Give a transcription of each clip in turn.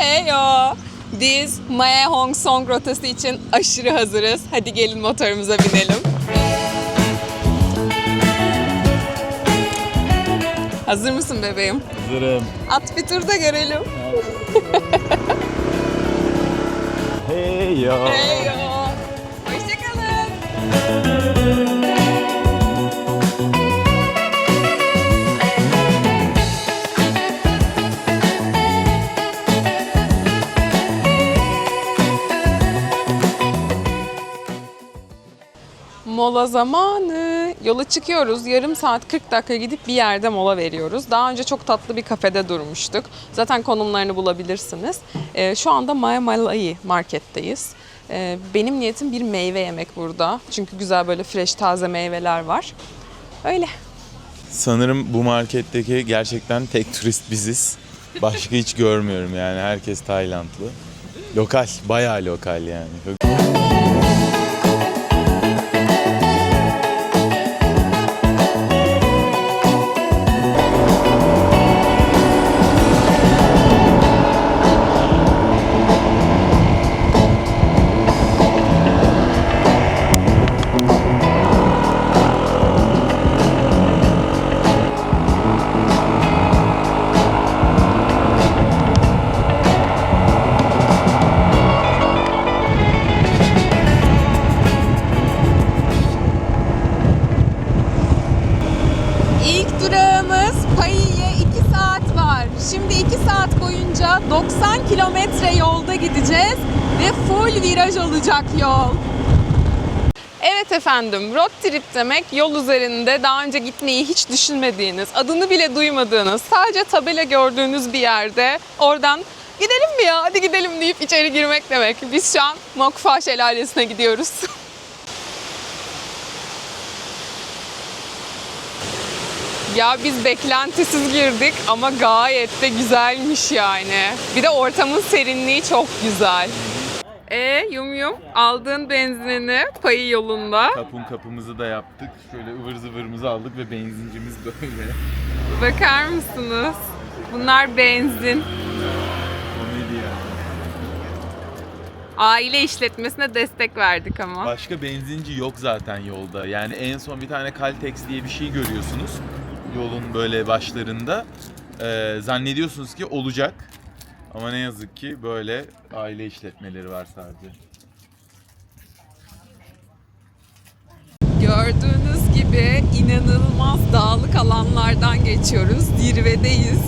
Heyo! Biz Mae Hong Song rotası için aşırı hazırız. Hadi gelin motorumuza binelim. Hazır mısın bebeğim? Hazırım. At bir tur da görelim. Hey yo. Heyo! Mola zamanı. Yola çıkıyoruz. Yarım saat 40 dakika gidip bir yerde mola veriyoruz. Daha önce çok tatlı bir kafede durmuştuk. Zaten konumlarını bulabilirsiniz. Ee, şu anda Maya marketteyiz. Ee, benim niyetim bir meyve yemek burada. Çünkü güzel böyle fresh taze meyveler var. Öyle. Sanırım bu marketteki gerçekten tek turist biziz. Başka hiç görmüyorum yani. Herkes Taylandlı. Lokal, bayağı lokal yani. İlk boyunca 90 kilometre yolda gideceğiz ve full viraj olacak yol. Evet efendim, road trip demek yol üzerinde daha önce gitmeyi hiç düşünmediğiniz, adını bile duymadığınız, sadece tabela gördüğünüz bir yerde oradan gidelim mi ya hadi gidelim deyip içeri girmek demek. Biz şu an Mokfa Şelalesi'ne gidiyoruz. Ya biz beklentisiz girdik ama gayet de güzelmiş yani. Bir de ortamın serinliği çok güzel. E yum yum aldığın benzinini payı yolunda. Kapun kapımızı da yaptık. Şöyle ıvır zıvırımızı aldık ve benzincimiz böyle. Bakar mısınız? Bunlar benzin. Komedi yani. Aile işletmesine destek verdik ama. Başka benzinci yok zaten yolda. Yani en son bir tane Caltex diye bir şey görüyorsunuz. Yolun böyle başlarında. Ee, zannediyorsunuz ki olacak. Ama ne yazık ki böyle aile işletmeleri var sadece. Gördüğünüz gibi inanılmaz dağlık alanlardan geçiyoruz. Zirvedeyiz.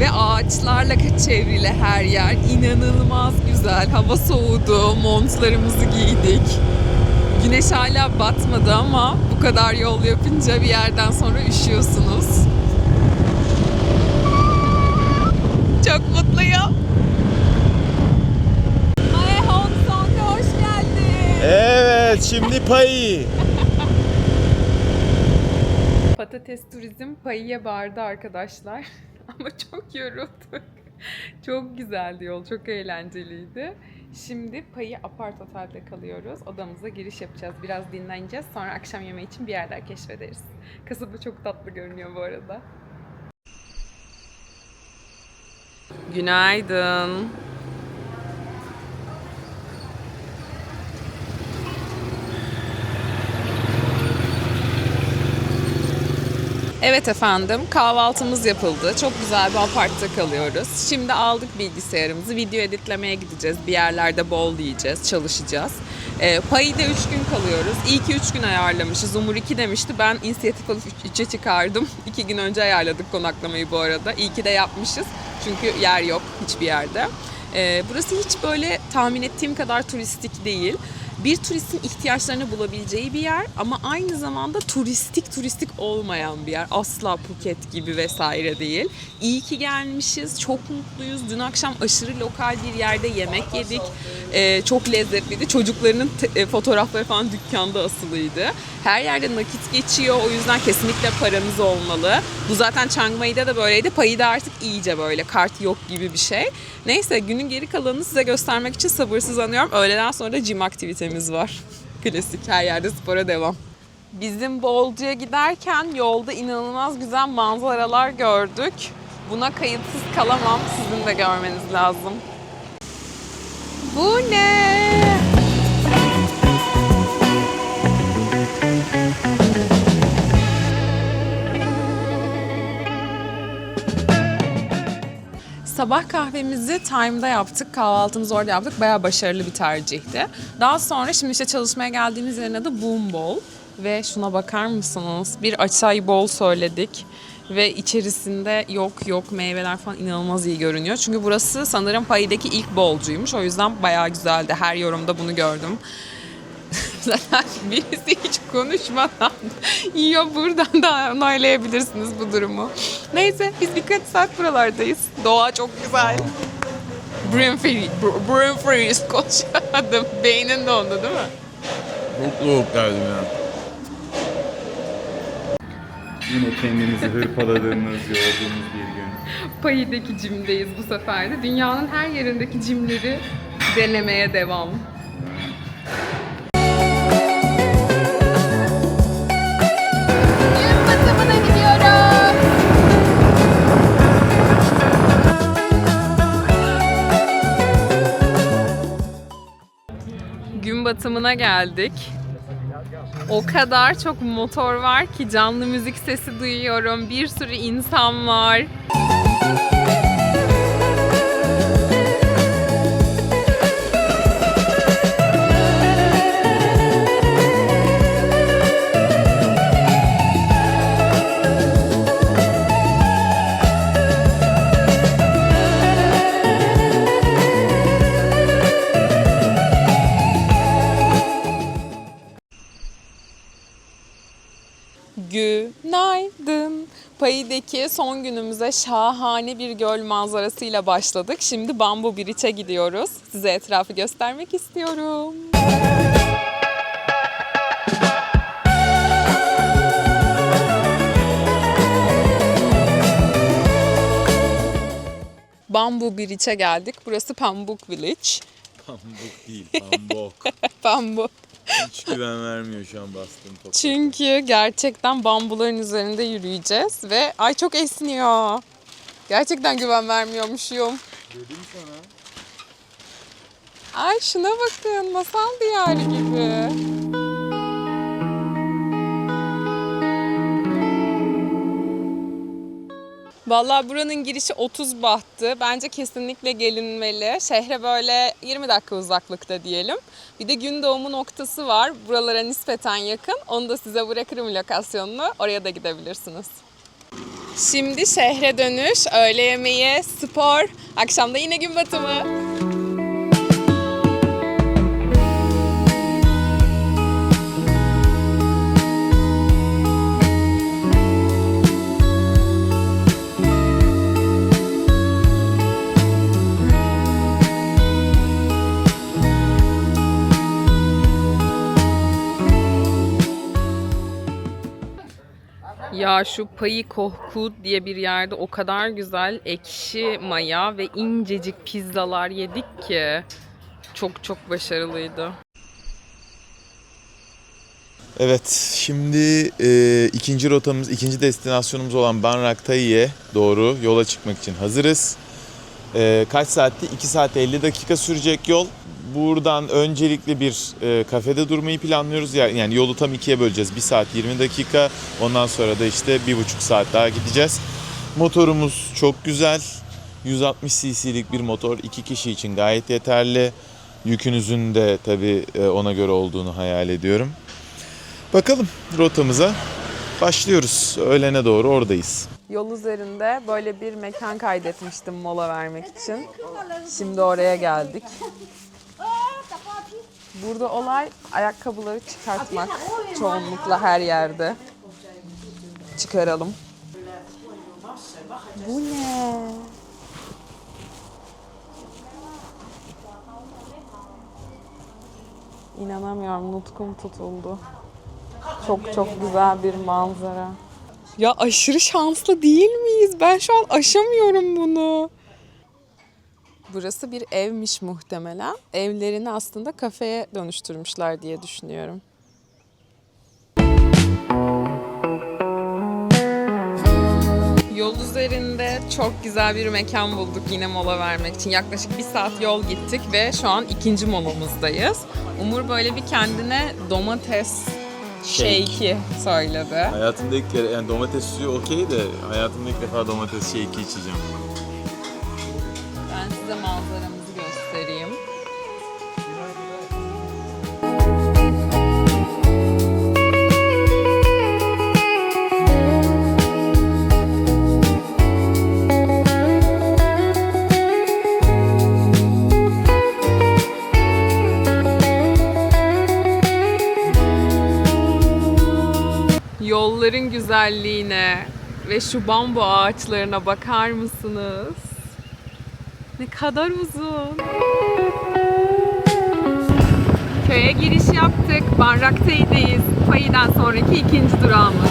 Ve ağaçlarla çevrili her yer inanılmaz güzel. Hava soğudu, montlarımızı giydik. Güneş hala batmadı ama bu kadar yol yapınca bir yerden sonra üşüyorsunuz. Çok mutluyum. Ay Hong Kong'a hoş geldin. Evet şimdi payı. Patates turizm payıya bağırdı arkadaşlar. Ama çok yorulduk. Çok güzeldi yol, çok eğlenceliydi. Şimdi Payı Apart Otel'de kalıyoruz. Odamıza giriş yapacağız. Biraz dinleneceğiz. Sonra akşam yemeği için bir yerler keşfederiz. Kasaba çok tatlı görünüyor bu arada. Günaydın. Evet efendim kahvaltımız yapıldı. Çok güzel bir apartta kalıyoruz. Şimdi aldık bilgisayarımızı. Video editlemeye gideceğiz. Bir yerlerde bol yiyeceğiz, çalışacağız. E, Payı'da 3 gün kalıyoruz. İyi ki 3 gün ayarlamışız. Umur 2 demişti. Ben inisiyatif alıp 3'e çıkardım. 2 gün önce ayarladık konaklamayı bu arada. İyi ki de yapmışız. Çünkü yer yok hiçbir yerde. E, burası hiç böyle tahmin ettiğim kadar turistik değil bir turistin ihtiyaçlarını bulabileceği bir yer ama aynı zamanda turistik turistik olmayan bir yer. Asla Phuket gibi vesaire değil. İyi ki gelmişiz. Çok mutluyuz. Dün akşam aşırı lokal bir yerde yemek yedik. Ee, çok lezzetliydi. Çocuklarının te- e, fotoğrafları falan dükkanda asılıydı. Her yerde nakit geçiyor. O yüzden kesinlikle paranız olmalı. Bu zaten Chiang Mai'de de böyleydi. Payı da artık iyice böyle kart yok gibi bir şey. Neyse günün geri kalanını size göstermek için sabırsızlanıyorum. Öğleden sonra da gym aktivitemiz var. Klasik her yerde spora devam. Bizim Bolcu'ya giderken yolda inanılmaz güzel manzaralar gördük. Buna kayıtsız kalamam. Sizin de görmeniz lazım. Bu ne? Sabah kahvemizi Time'da yaptık. Kahvaltımızı orada yaptık. Bayağı başarılı bir tercihti. Daha sonra şimdi işte çalışmaya geldiğimiz yerin adı Boom Bowl. Ve şuna bakar mısınız? Bir açay bol söyledik. Ve içerisinde yok yok meyveler falan inanılmaz iyi görünüyor. Çünkü burası sanırım Payi'deki ilk bolcuymuş. O yüzden bayağı güzeldi. Her yorumda bunu gördüm. Zaten birisi hiç konuşmadan yiyor buradan da onaylayabilirsiniz bu durumu. Neyse biz birkaç saat buralardayız. Doğa çok güzel. Brain freeze, br- brain freeze konuşamadım. Beynin dondu değil mi? Çok soğuk geldim ya. Yine kendinizi hırpaladığınız, yorduğunuz bir gün. Payi'deki cimdeyiz bu sefer de. Dünyanın her yerindeki cimleri denemeye devam. Batımına geldik. O kadar çok motor var ki canlı müzik sesi duyuyorum. Bir sürü insan var. Payi'deki son günümüze şahane bir göl manzarasıyla başladık. Şimdi Bambu Bridge'e gidiyoruz. Size etrafı göstermek istiyorum. Bambu Bridge'e geldik. Burası Pambuk Village. Pambuk değil, pambok. Bambu. Hiç güven vermiyor şu an bastığım top. Çünkü gerçekten bambuların üzerinde yürüyeceğiz ve ay çok esniyor. Gerçekten güven vermiyormuşum. Dedim sana. Ay şuna bakın masal diyarı gibi. Vallahi buranın girişi 30 bahtı. Bence kesinlikle gelinmeli. Şehre böyle 20 dakika uzaklıkta diyelim. Bir de gün doğumu noktası var. Buralara nispeten yakın. Onu da size bırakırım lokasyonunu. Oraya da gidebilirsiniz. Şimdi şehre dönüş, öğle yemeği, spor, akşamda yine gün batımı. Ya şu Payı Kohkut diye bir yerde o kadar güzel ekşi maya ve incecik pizzalar yedik ki çok çok başarılıydı. Evet, şimdi e, ikinci rotamız, ikinci destinasyonumuz olan Banraktai'ye doğru yola çıkmak için hazırız. E, kaç saatti? 2 saat 50 dakika sürecek yol. Buradan öncelikle bir e, kafede durmayı planlıyoruz. Yani, yani yolu tam ikiye böleceğiz. 1 saat 20 dakika. Ondan sonra da işte bir buçuk saat daha gideceğiz. Motorumuz çok güzel. 160 cc'lik bir motor. iki kişi için gayet yeterli. Yükünüzün de tabii e, ona göre olduğunu hayal ediyorum. Bakalım rotamıza başlıyoruz. Öğlene doğru oradayız. Yol üzerinde böyle bir mekan kaydetmiştim mola vermek için. Şimdi oraya geldik. Burada olay ayakkabıları çıkartmak. Çoğunlukla her yerde. Çıkaralım. Bu ne? İnanamıyorum nutkum tutuldu. Çok çok güzel bir manzara. Ya aşırı şanslı değil miyiz? Ben şu an aşamıyorum bunu. Burası bir evmiş muhtemelen. Evlerini aslında kafeye dönüştürmüşler diye düşünüyorum. Yol üzerinde çok güzel bir mekan bulduk yine mola vermek için. Yaklaşık bir saat yol gittik ve şu an ikinci molamızdayız. Umur böyle bir kendine domates shake'i söyledi. Hayatımda ilk kere yani domates suyu okey de hayatımda ilk defa domates shake'i içeceğim. Yolların güzelliğine ve şu bambu ağaçlarına bakar mısınız? Ne kadar uzun. Köye giriş yaptık. Barraktay'deyiz. Payi'den sonraki ikinci durağımız.